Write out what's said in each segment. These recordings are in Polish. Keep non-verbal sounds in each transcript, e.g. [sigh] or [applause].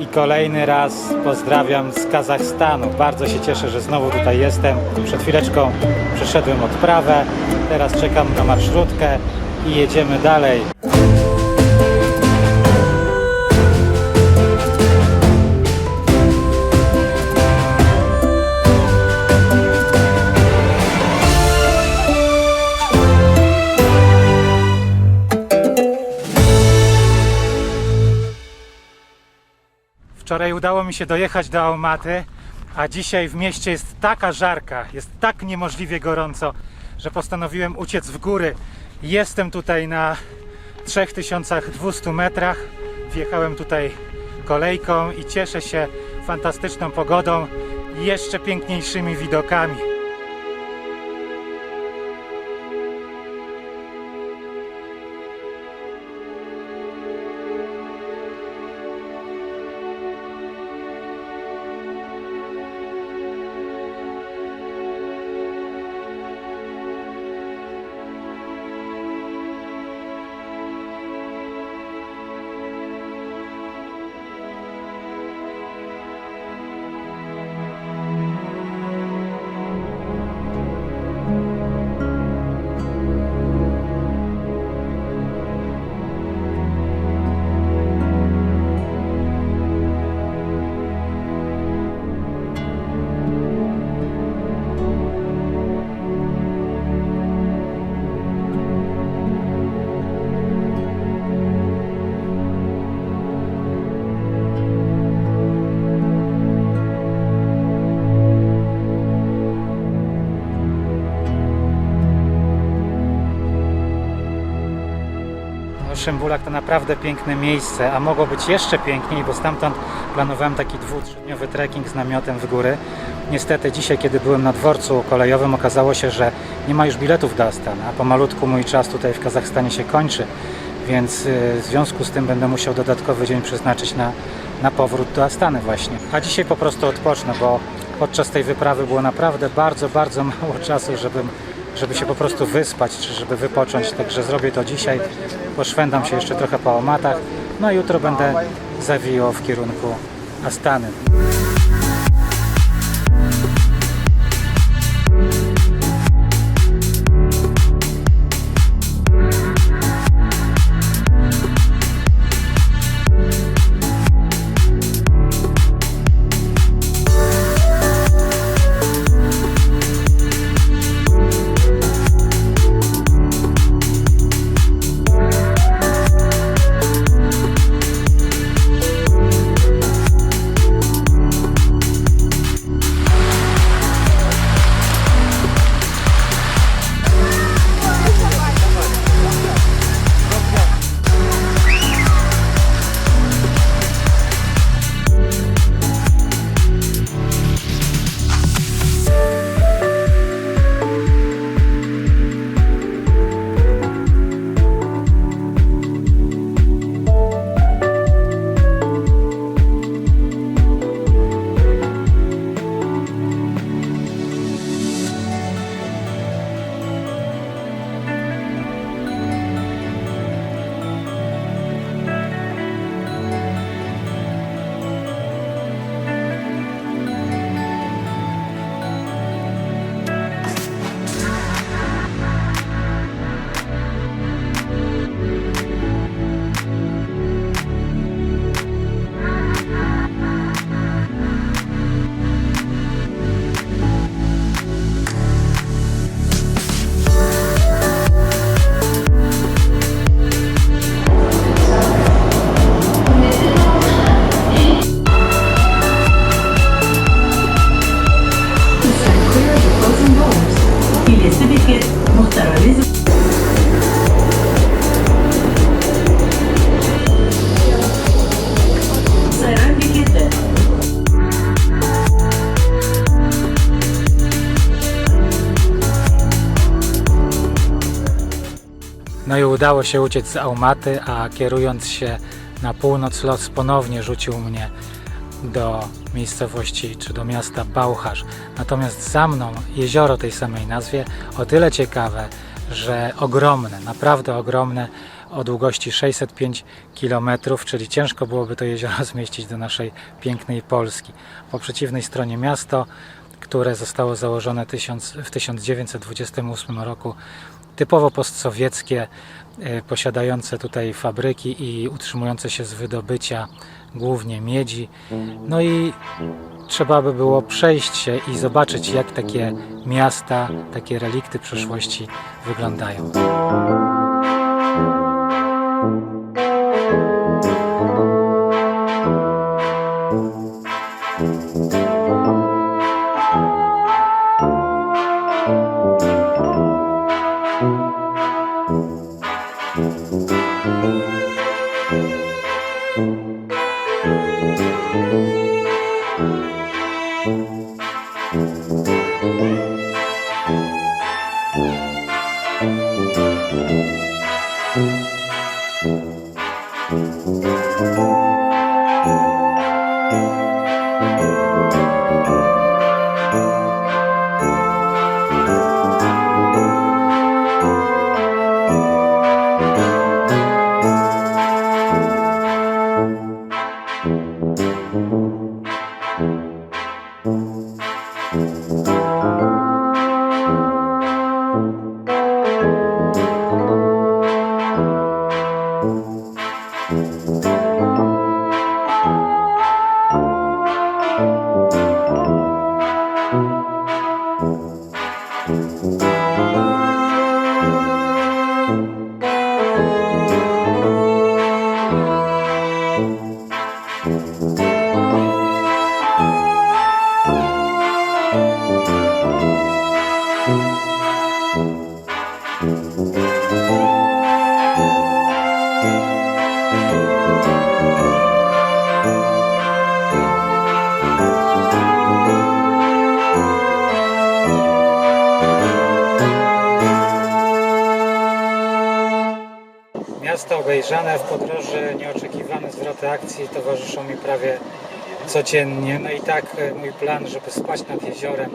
i kolejny raz pozdrawiam z Kazachstanu. Bardzo się cieszę, że znowu tutaj jestem. Przed chwileczką przeszedłem odprawę, teraz czekam na marszrutkę i jedziemy dalej. Wczoraj udało mi się dojechać do Almaty, a dzisiaj w mieście jest taka żarka, jest tak niemożliwie gorąco, że postanowiłem uciec w góry. Jestem tutaj na 3200 metrach. Wjechałem tutaj kolejką i cieszę się fantastyczną pogodą i jeszcze piękniejszymi widokami. Szymbulak to naprawdę piękne miejsce, a mogło być jeszcze piękniej, bo stamtąd planowałem taki dwu, trzydniowy trekking z namiotem w góry. Niestety dzisiaj, kiedy byłem na dworcu kolejowym, okazało się, że nie ma już biletów do Astany, a pomalutku mój czas tutaj w Kazachstanie się kończy, więc y, w związku z tym będę musiał dodatkowy dzień przeznaczyć na, na powrót do Astany właśnie. A dzisiaj po prostu odpocznę, bo podczas tej wyprawy było naprawdę bardzo, bardzo mało czasu, żebym żeby się po prostu wyspać, czy żeby wypocząć. Także zrobię to dzisiaj. Poszwędam się jeszcze trochę po omatach. No i jutro będę zawijał w kierunku Astany. Udało się uciec z Aumaty, a kierując się na północ los ponownie rzucił mnie do miejscowości czy do miasta Baucharz. Natomiast za mną jezioro tej samej nazwie, o tyle ciekawe, że ogromne, naprawdę ogromne, o długości 605 km, czyli ciężko byłoby to jezioro [laughs] zmieścić do naszej pięknej Polski. Po przeciwnej stronie miasto, które zostało założone tysiąc- w 1928 roku, typowo postsowieckie, e, posiadające tutaj fabryki i utrzymujące się z wydobycia głównie miedzi. No i trzeba by było przejść się i zobaczyć, jak takie miasta, takie relikty przeszłości wyglądają. Miasto obejrzane w podróży, nieoczekiwane zwroty akcji towarzyszą mi prawie codziennie. No i tak e, mój plan, żeby spać nad jeziorem,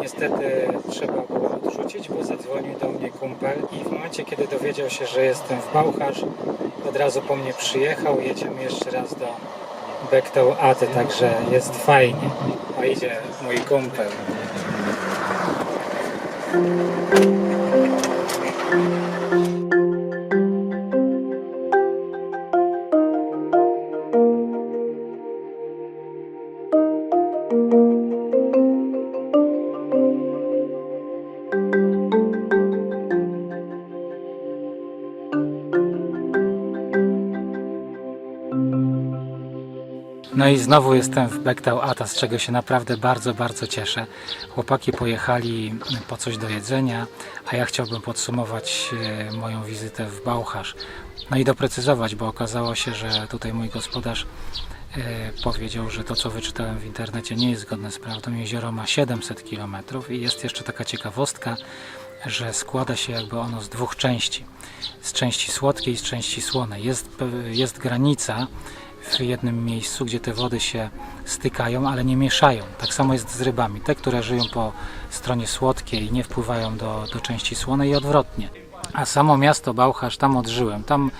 niestety trzeba było odrzucić, bo zadzwonił do mnie kumpel i w momencie, kiedy dowiedział się, że jestem w Baucharz, od razu po mnie przyjechał. Jedziemy jeszcze raz do Bektał Aty, także jest fajnie. O, idzie mój kumpel. No i znowu jestem w Bektał Ata, z czego się naprawdę bardzo, bardzo cieszę. Chłopaki pojechali po coś do jedzenia, a ja chciałbym podsumować e, moją wizytę w Baucharz. No i doprecyzować, bo okazało się, że tutaj mój gospodarz powiedział, że to co wyczytałem w internecie nie jest zgodne z prawdą. Jezioro ma 700 km i jest jeszcze taka ciekawostka, że składa się jakby ono z dwóch części. Z części słodkiej i z części słonej. Jest, pe- jest granica w jednym miejscu, gdzie te wody się stykają, ale nie mieszają. Tak samo jest z rybami. Te, które żyją po stronie słodkiej, nie wpływają do, do części słonej i odwrotnie. A samo miasto Baucharz, tam odżyłem. Tam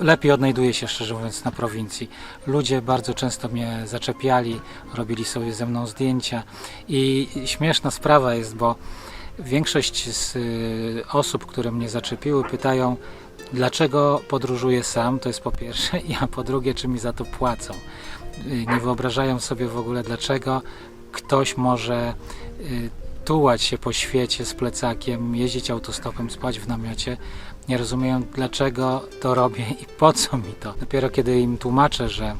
lepiej odnajduję się, szczerze mówiąc, na prowincji. Ludzie bardzo często mnie zaczepiali, robili sobie ze mną zdjęcia i śmieszna sprawa jest, bo większość z y, osób, które mnie zaczepiły, pytają, dlaczego podróżuję sam, to jest po pierwsze, [laughs] a po drugie, czy mi za to płacą. Y, Nie wyobrażają sobie w ogóle, dlaczego ktoś może y, tułać się po świecie z plecakiem, jeździć autostopem, spać w namiocie. Nie rozumieją, dlaczego to robię i po co mi to. Dopiero kiedy im tłumaczę, że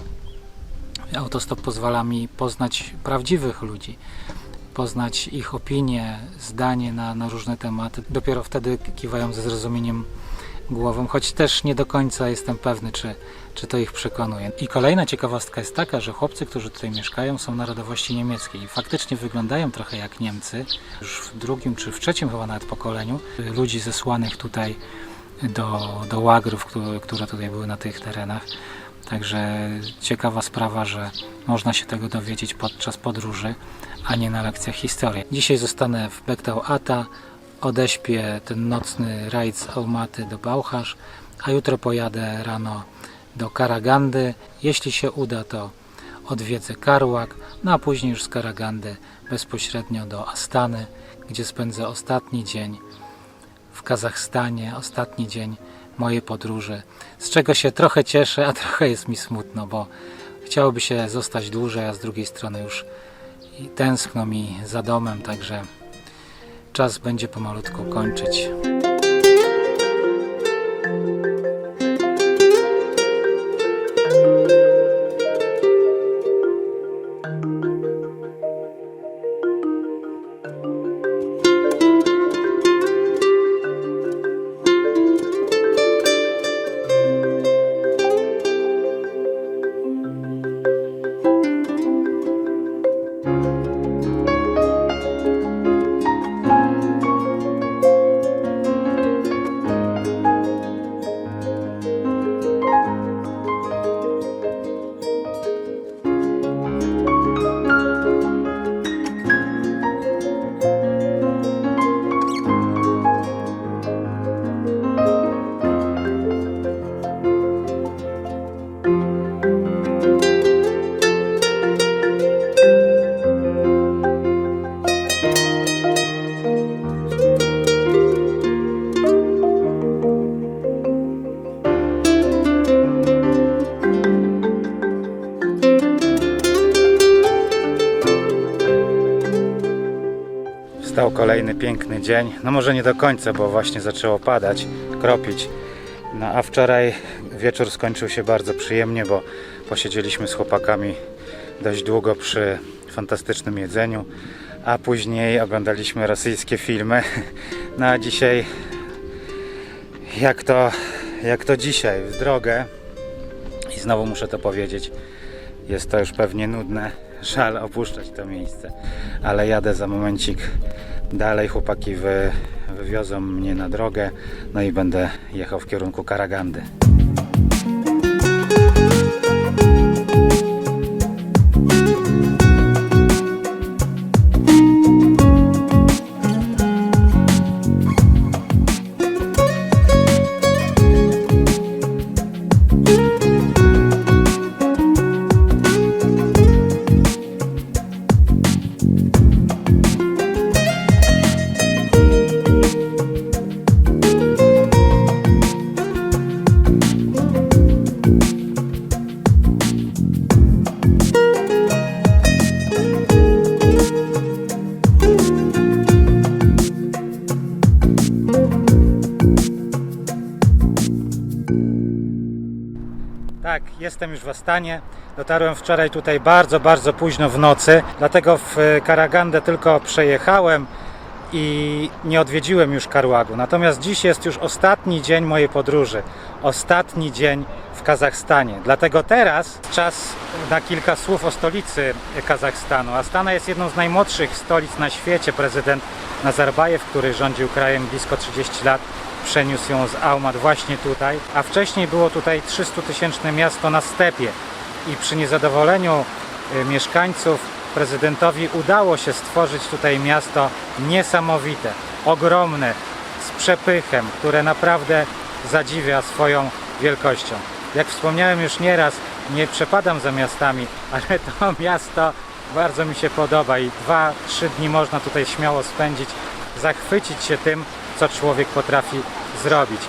autostop pozwala mi poznać prawdziwych ludzi, poznać ich opinie, zdanie na, na różne tematy. Dopiero wtedy kiwają ze zrozumieniem głową, choć też nie do końca jestem pewny, czy, czy to ich przekonuje. I kolejna ciekawostka jest taka, że chłopcy, którzy tutaj mieszkają, są narodowości niemieckiej i faktycznie wyglądają trochę jak Niemcy. Już w drugim czy w trzecim chyba nawet pokoleniu ludzi zesłanych tutaj do, do łagrów, które, które tutaj były na tych terenach. Także ciekawa sprawa, że można się tego dowiedzieć podczas podróży, a nie na lekcjach historii. Dzisiaj zostanę w Bektał Ata, odeśpię ten nocny rajd z Aumaty do Baucharz, a jutro pojadę rano do Karagandy. Jeśli się uda, to odwiedzę Karłak, no a później już z Karagandy bezpośrednio do Astany, gdzie spędzę ostatni dzień w Kazachstanie, ostatni dzień mojej podróży, z czego się trochę cieszę, a trochę jest mi smutno, bo chciałoby się zostać dłużej, a z drugiej strony już tęskno mi za domem, także czas będzie pomalutku kończyć. Kolejny piękny dzień. No może nie do końca, bo właśnie zaczęło padać, kropić. No a wczoraj wieczór skończył się bardzo przyjemnie, bo posiedzieliśmy z chłopakami dość długo przy fantastycznym jedzeniu, a później oglądaliśmy rosyjskie filmy. [laughs] No a dzisiaj jak to, jak to dzisiaj w drogę i znowu muszę to powiedzieć, jest to już pewnie nudne. Żal opuszczać to miejsce, ale jadę za momencik dalej. Chłopaki wy, wywiozą mnie na drogę, no i będę jechał w kierunku Karagandy. Już w Astanie. Dotarłem wczoraj tutaj bardzo, bardzo późno w nocy, dlatego w e, Karagandę tylko przejechałem i nie odwiedziłem już Karłagu. Natomiast dziś jest już ostatni dzień mojej podróży. Ostatni dzień w Kazachstanie. Dlatego teraz czas na kilka słów o stolicy Kazachstanu. Astana jest jedną z najmłodszych stolic na świecie. Prezydent Nazarbajew, który rządził krajem blisko 30 lat, przeniósł ją z Almat właśnie tutaj, a wcześniej było tutaj 300-tysięczne miasto na stepie i przy niezadowoleniu y, mieszkańców prezydentowi udało się stworzyć tutaj miasto niesamowite, ogromne, z przepychem, które naprawdę zadziwia swoją wielkością. Jak wspomniałem już nieraz, nie przepadam za miastami, [laughs] ale to miasto bardzo mi się podoba i 2-3 dni można tutaj śmiało spędzić, zachwycić się tym, co człowiek potrafi zrobić.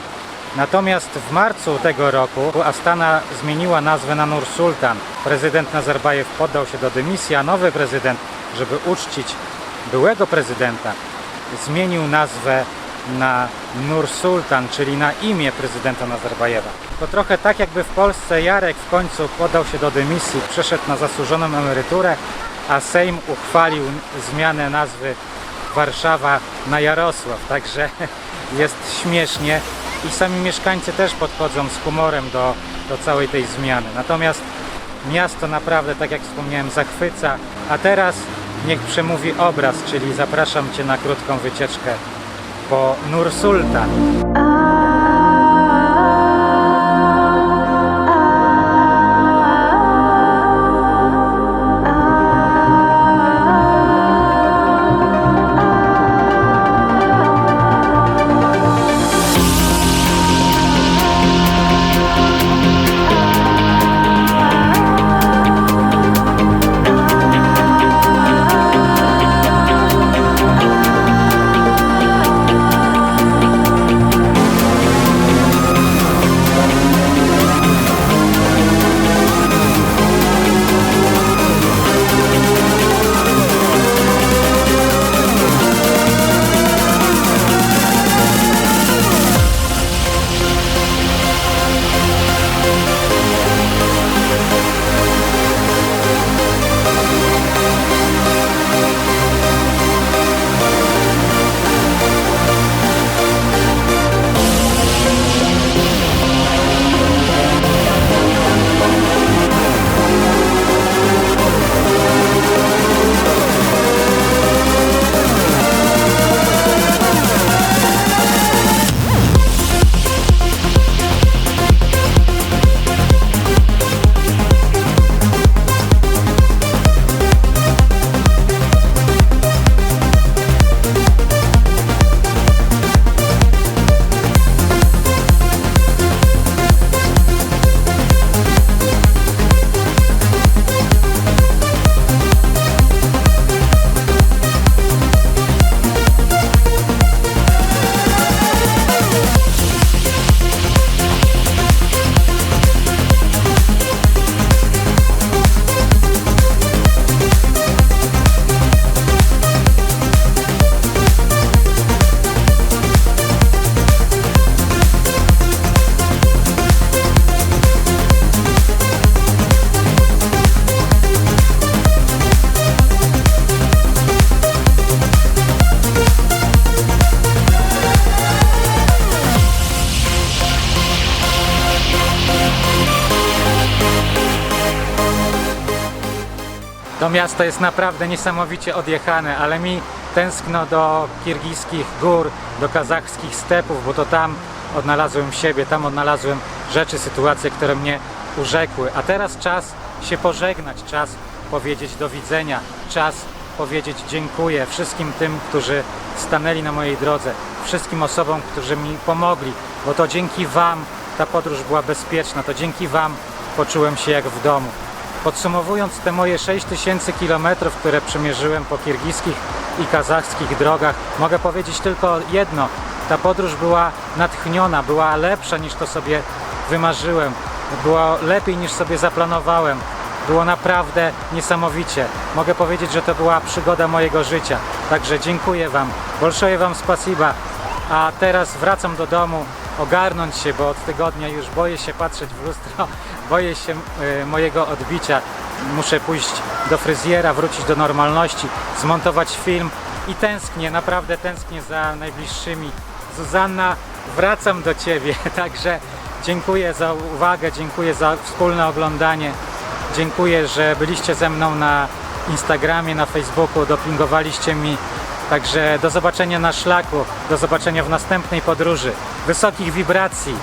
Natomiast w marcu tego roku Astana zmieniła nazwę na Nur Sultan. Prezydent Nazarbajew poddał się do dymisji, a nowy prezydent, żeby uczcić byłego prezydenta, zmienił nazwę na Nur Sultan, czyli na imię prezydenta Nazarbajewa. To trochę tak jakby w Polsce Jarek w końcu poddał się do dymisji, przeszedł na zasłużoną emeryturę, a Sejm uchwalił zmianę nazwy Warszawa na Jarosław. Także [laughs] jest śmiesznie i sami mieszkańcy też podchodzą z humorem do, do całej tej zmiany. Natomiast miasto naprawdę, tak jak wspomniałem, zachwyca. A teraz niech przemówi obraz, czyli zapraszam Cię na krótką wycieczkę po Nur Sultan. To miasto jest naprawdę niesamowicie odjechane, ale mi tęskno do kirgiskich gór, do kazachskich stepów, bo to tam odnalazłem siebie, tam odnalazłem rzeczy, sytuacje, które mnie urzekły. A teraz czas się pożegnać, czas powiedzieć do widzenia, czas powiedzieć dziękuję wszystkim tym, którzy stanęli na mojej drodze, wszystkim osobom, którzy mi pomogli, bo to dzięki Wam ta podróż była bezpieczna, to dzięki Wam poczułem się jak w domu. Podsumowując te moje 6000 kilometrów, które przemierzyłem po kirgiskich i kazachskich drogach, mogę powiedzieć tylko jedno. Ta podróż była natchniona, była lepsza niż to sobie wymarzyłem, było lepiej niż sobie zaplanowałem. Było naprawdę niesamowicie. Mogę powiedzieć, że to była przygoda mojego życia. Także dziękuję Wam. Bolszoje Wam spasiba. A teraz wracam do domu, ogarnąć się, bo od tygodnia już boję się patrzeć w lustro, [laughs] boję się y, mojego odbicia. Muszę pójść do fryzjera, wrócić do normalności, zmontować film i tęsknię, naprawdę tęsknię za najbliższymi. Zuzanna, wracam do Ciebie, [laughs] także dziękuję za uwagę, dziękuję za wspólne oglądanie. Dziękuję, że byliście ze mną na Instagramie, na Facebooku, dopingowaliście mi. Także do zobaczenia na szlaku, do zobaczenia w następnej podróży. Wysokich wibracji.